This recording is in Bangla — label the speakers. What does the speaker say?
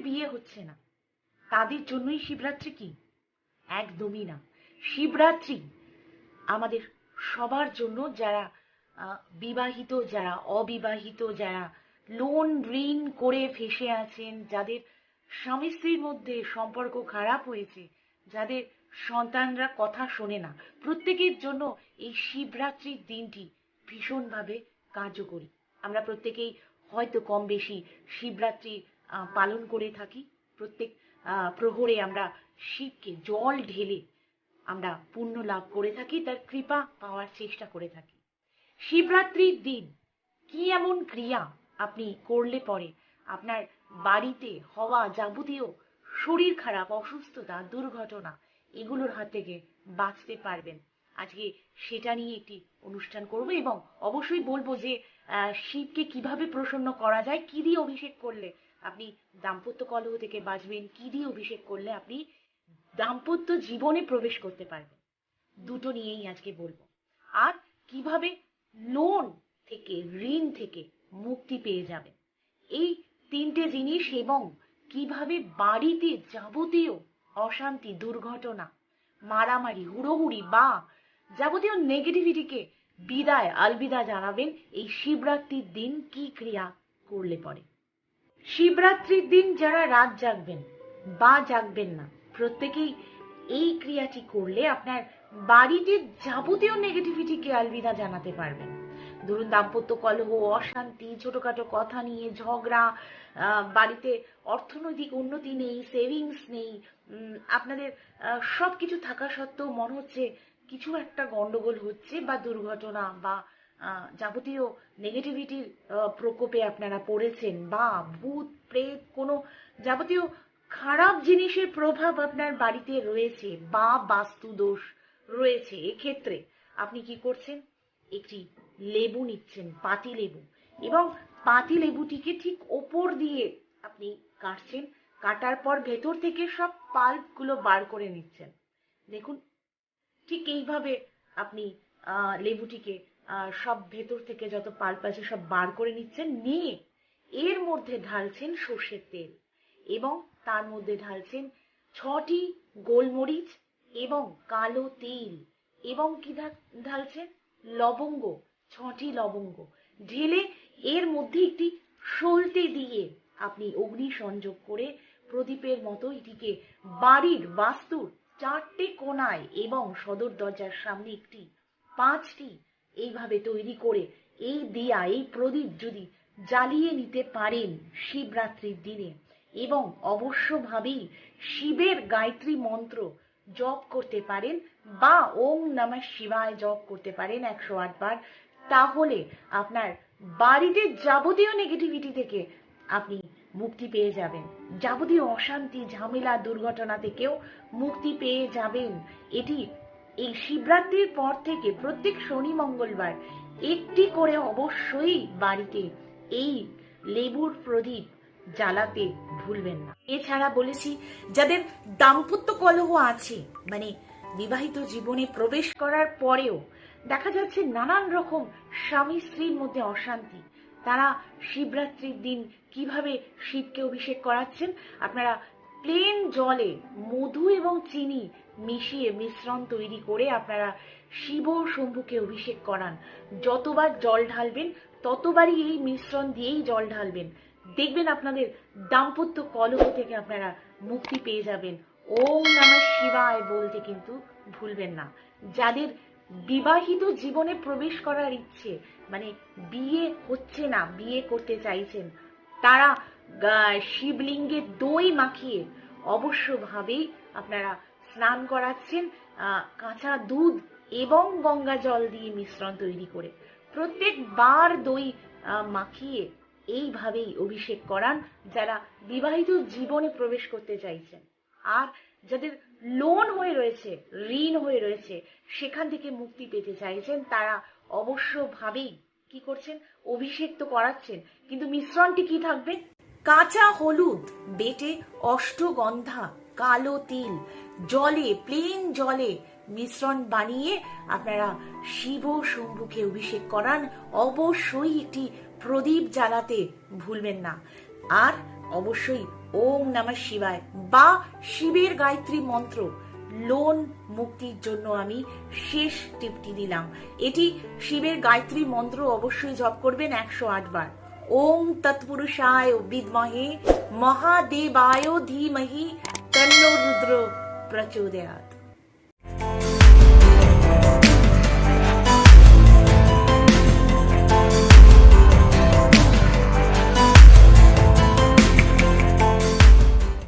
Speaker 1: হচ্ছে না। তাদের জন্যই শিবরাত্রি কি? একদমই না। শিবরাত্রি আমাদের সবার জন্য যারা বিবাহিত যারা অবিবাহিত যারা লোন ঋণ করে ফেসে আছেন যাদের স্বামী স্ত্রীর মধ্যে সম্পর্ক খারাপ হয়েছে যাদের সন্তানরা কথা শোনে না প্রত্যেকের জন্য এই শিবরাত্রির দিনটি ভীষণভাবে কার্যকরী। আমরা প্রত্যেকেই হয়তো কম বেশি শিবরাত্রি আহ, পালন করে থাকি। প্রত্যেক প্রহরে আমরা শিবকে জল ঢেলে আমরা পুণ্য লাভ করে থাকি, তার কৃপা পাওয়ার চেষ্টা করে থাকি। শিবরাত্রির দিন কি এমন ক্রিয়া আপনি করলে পরে আপনার বাড়িতে হওয়া যাবতীয় শরীর খারাপ, অসুস্থতা, দুর্ঘটনা এগুলোর হাত থেকে বাঁচতে পারবেন? আজকে সেটা নিয়ে একটি অনুষ্ঠান করব এবং অবশ্যই বলব যে শিবকে কীভাবে প্রসন্ন করা যায়, কি দিয়ে অভিষেক করলে আপনি দাম্পত্য কলহ থেকে বাঁচবেন, কি দিয়ে অভিষেক করলে আপনি দাম্পত্য জীবনে প্রবেশ করতে পারবেন? দুটো নিয়েই আজকে বলব। আর কীভাবে লোন থেকে, ঋণ থেকে মুক্তি পেয়ে যাবেন? এই তিনটে জিনিস এবং কীভাবে বাড়িতে যাবতীয় অশান্তি, দুর্ঘটনা, মারামারি, হুড়োহুড়ি বা যাবতীয় নেগেটিভিটিকে বিদায়, আলবিদা জানাবেন এই শিবরাত্রির দিন কি ক্রিয়া করলে পরে। শিবরাত্রির দিন যারা রাত জাগবেন বা জাগবেন না, প্রত্যেকেই এই ক্রিয়াটি করলে আপনার বাড়িতে যাবতীয় নেগেটিভিটিকে আলবিদা জানাতে পারবেন। ধরুন দাম্পত্য কলহ, অশান্তি, ছোটখাটো কথা নিয়ে ঝগড়া বাড়িতে অর্থনৈতিক উন্নতি নেই সেভিংস নেই আপনাদের সবকিছু থাকা সত্ত্বেও মনে হচ্ছে কিছু একটা গন্ডগোল হচ্ছে বা দুর্ঘটনা বা যাবতীয় নেগেটিভিটির প্রকোপে আপনারা পড়েছেন, বা ভূত, প্রেত, কোনো যাবতীয় খারাপ জিনিসের প্রভাব আপনার বাড়িতে রয়েছে, বা বাস্তু দোষ রয়েছে, এক্ষেত্রে আপনি কি করছেন? একটি লেবু নিচ্ছেন, পাতি লেবু, এবং পাতি লেবুটিকে ঠিক ওপর দিয়ে আপনি কাটছেন, কাটার পর ভেতর থেকে সব পাল্পগুলো বার করে নিচ্ছেন। দেখুন, ঠিক এইভাবে আপনি লেবুটিকে সব ভেতর থেকে যত পাল্প আছে সব বার করে নিচ্ছেন, নিয়ে এর মধ্যে ঢালছেন সর্ষের তেল এবং তার মধ্যে ঢালছেন ছটি গোলমরিচ এবং কালো তিল এবং কি ঢালছেন? লবঙ্গ, ছটি লবঙ্গ। ঢেলে এর মধ্যে একটি সলতে দিয়ে আপনি অগ্নি সংযোগ করে প্রদীপের মতো এটিকে বাড়ির বাস্তুর চারটে কোনায় এবং সদর দরজার সামনে একটি পাঁচটি এইভাবে তৈরি করে এই দিয়া, এই প্রদীপ যদি জ্বালিয়ে নিতে পারেন শিবরাত্রির দিনে এবং অবশ্যভাবেই শিবের গায়ত্রী মন্ত্র জপ করতে পারেন বা ওম নমঃ শিবায় জপ করতে পারেন একশো আট বার, তাহলে আপনার বাড়িতে যাবতীয় নেগেটিভিটি থেকে আপনি মুক্তি পেয়ে যাবেন। যাবতীয় অশান্তি, ঝামেলা, দুর্ঘটনা থেকেও মুক্তি পেয়ে যাবেন। এটি এই শিবরাত্রির পর থেকে প্রত্যেক শনি মঙ্গলবার একটি করে অবশ্যই বাড়িতে এই লেবুর প্রদীপ জ্বালাতে ভুলবেন না। এছাড়া বলেছি, যাদের দাম্পত্য কলহ আছে মানে বিবাহিত জীবনে প্রবেশ করার পরেও দেখা যাচ্ছে নানান রকম স্বামী স্ত্রীর মধ্যে অশান্তি। তারা শিবরাত্রির দিন কীভাবে শিবকে অভিষেক করাচ্ছেন? আপনারা প্লেন জলে মধু এবং চিনি মিশিয়ে মিশ্রণ তৈরি করে আপনারা শিব শম্ভুকে অভিষেক করান। যতবার জল ঢালবেন, ততবারই এই মিশ্রণ দিয়েই জল ঢালবেন। দেখবেন আপনাদের দাম্পত্য কলহ থেকে আপনারা মুক্তি পেয়ে যাবেন। ওম নমঃ শিবায় বলতে কিন্তু ভুলবেন না। যাদের বিবাহিত জীবনে প্রবেশ করার ইচ্ছে মানে বিয়ে হচ্ছে না, বিয়ে করতে চাইছেন, তারা শিবলিঙ্গে দই মাখিয়ে অবশ্যভাবেই আপনারা স্নান করাচ্ছেন কাঁচা দুধ এবং গঙ্গা জল দিয়ে মিশ্রণ তৈরি করে। প্রত্যেকবার দই মাখিয়ে এইভাবেই অভিষেক করান যারা বিবাহিত জীবনে প্রবেশ করতে চাইছেন। আর যাদের লোন হয়ে রয়েছে, ঋণ হয়ে রয়েছে, সেখান থেকে মুক্তি পেতে চাইছেন, তারা অবশ্যভাবেই কি করছেন? অভিষেক তো করাচ্ছেন, কিন্তু মিশ্রণটি কি থাকবে? কাঁচা হলুদ বেটে অষ্টগন্ধা কালো তিল। জলে প্লেন জলে মিশ্রণ বানিয়ে আপনারা শিব শম্ভুকে অভিষেক করান। অবশ্যই একটি প্রদীপ জ্বালাতে ভুলবেন না। আর অবশ্যই ওম নমঃ শিবায় বা শিবের গায়ত্রী মন্ত্র লোন মুক্তির জন্য আমি শেষ টিপটি দিলাম। এটি শিবের গায়ত্রী মন্ত্র অবশ্যই জপ করবেন একশো আট বার। ওম তৎপুরুষায় বিদ্মহে মহাদেবায় ধীমহি तन्नो रुद्रो